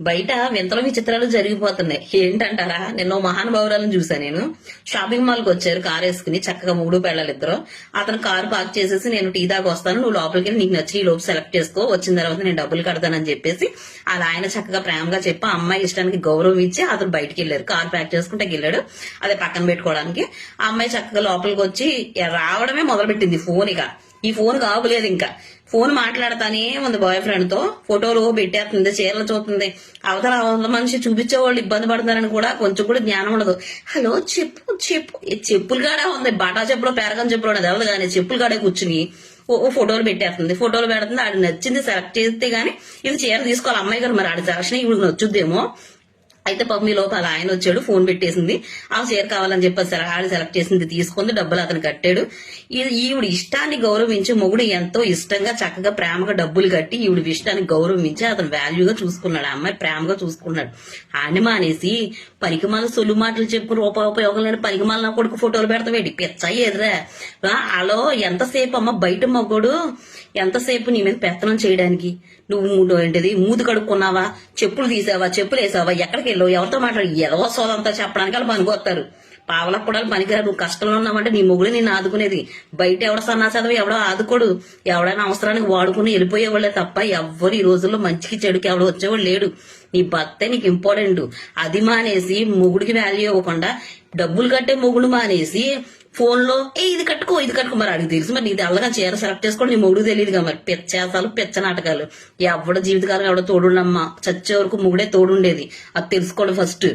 బయట వింతల విచిత్రాలు జరిగిపోతున్నాయి. ఏంటంటారా? నిన్న మహానుభావురాలను చూసా నేను. షాపింగ్ మాల్కి వచ్చారు కార్ వేసుకుని చక్కగా మూడు పెళ్ళాలి ఇద్దరు. అతను కారు పార్క్ చేసేసి నేను టీ దాకా వస్తాను నువ్వు లోపలికి నీకు నచ్చి ఈ లోపు సెలెక్ట్ చేసుకో వచ్చిన తర్వాత నేను డబ్బులు కడతానని చెప్పేసి అలా ఆయన చక్కగా ప్రేమగా చెప్పి ఆ అమ్మాయి ఇష్టానికి గౌరవం ఇచ్చి అతను బయటికి వెళ్ళారు. కార్ ప్యాక్ చేసుకుంటే వెళ్ళాడు. అదే పక్కన పెట్టుకోవడానికి. ఆ అమ్మాయి చక్కగా లోపలికి వచ్చి రావడమే మొదలుపెట్టింది ఫోన్ ఇక. ఈ ఫోన్ కావలేదు ఇంకా. ఫోన్ మాట్లాడతానే ఉంది బాయ్ ఫ్రెండ్తో. ఫోటోలు పెట్టేస్తుంది చీరలు చూస్తుంది. అవతల అవతల మనిషి చూపించే వాళ్ళు ఇబ్బంది పడతారని కూడా కొంచెం కూడా జ్ఞానం ఉండదు. హలో చెప్పు చెప్పు. చెప్పులు కాడే ఉంది. బాటా చెప్పులో పేరకం చెప్పులు ఉండదు ఎవరు కానీ చెప్పులు కాడే కూర్చుని ఓ ఓ ఫోటోలు పెట్టేస్తుంది. ఫోటోలు పెడుతుంది. ఆడు నచ్చింది సెలెక్ట్ చేస్తే గానీ ఇది చీర తీసుకోవాలి. అమ్మాయి గారు మరి ఆడ సెలక్షన్ ఇప్పుడు నచ్చుద్దేమో. అయితే పాపం మీ లోపల ఆయన వచ్చాడు ఫోన్ పెట్టేసింది. ఆ చీర కావాలని చెప్పి ఆడ సెలెక్ట్ చేసింది తీసుకుంది డబ్బులు అతను కట్టాడు. ఈవిడ ఇష్టాన్ని గౌరవించి మొగుడు ఎంతో ఇష్టంగా చక్కగా ప్రేమగా డబ్బులు కట్టి ఈవిడ ఇష్టాన్ని గౌరవించి అతను వాల్యూగా చూసుకున్నాడు. ఆ అమ్మాయి ప్రేమగా చూసుకున్నాడు. ఆయన మానేసి పనికిమాల సొల్లు మాటలు చెప్పు రూపాయి ఉపయోగం లేని పనికిమాల నా కొడుకు ఫోటోలు పెడతావేటి? పిచ్చయ్యేదిరా ఎదురా. అలో ఎంతసేపు అమ్మ బయట మగోడు? ఎంతసేపు నీ మీద పెత్తనం చేయడానికి? నువ్వు ఏంటిది? మూతి కడుక్కున్నావా? చెప్పులు తీసావా? చెప్పులు వేసావా? ఎక్కడికి వెళ్ళావు? ఎవరితో మాట్లాడి ఎదవ సోదంతా చెప్పడానికి వాళ్ళు పనికొస్తారు. పావలకు కూడా పనికిరా నువ్వు కష్టంలో ఉన్నావంటే నీ మొగుడు నేను ఆదుకునేది. బయట ఎవడ సన్నాసదవి ఎవడో ఆదుకోడు. ఎవడైనా అవసరానికి వాడుకుని వెళ్ళిపోయేవాళ్ళే తప్ప ఎవ్వరు ఈ రోజుల్లో మంచికి చెడుకి ఎవడో వచ్చేవాడు లేడు. నీ భర్తే నీకు ఇంపార్టెంట్ అది మానేసి మొగుడికి వాల్యూ ఇవ్వకుండా డబ్బులు కట్టే మొగుడు మానేసి ఫోన్లో ఏ ఇది కట్టుకో ఇది కట్టుకో మరి అడిగి తెలుసు. మరి ఇది అల్లగా చీర సెలెక్ట్ చేసుకోండి నీ మొగుడు తెలియదుగా మరి. పెచ్చేసాలు పెచ్చ నాటకాలు. ఎవడ జీవితకాలం ఎవడ తోడుండమ్మా. చచ్చే వరకు మొగుడే తోడుండేది. అది తెలుసుకోండి ఫస్ట్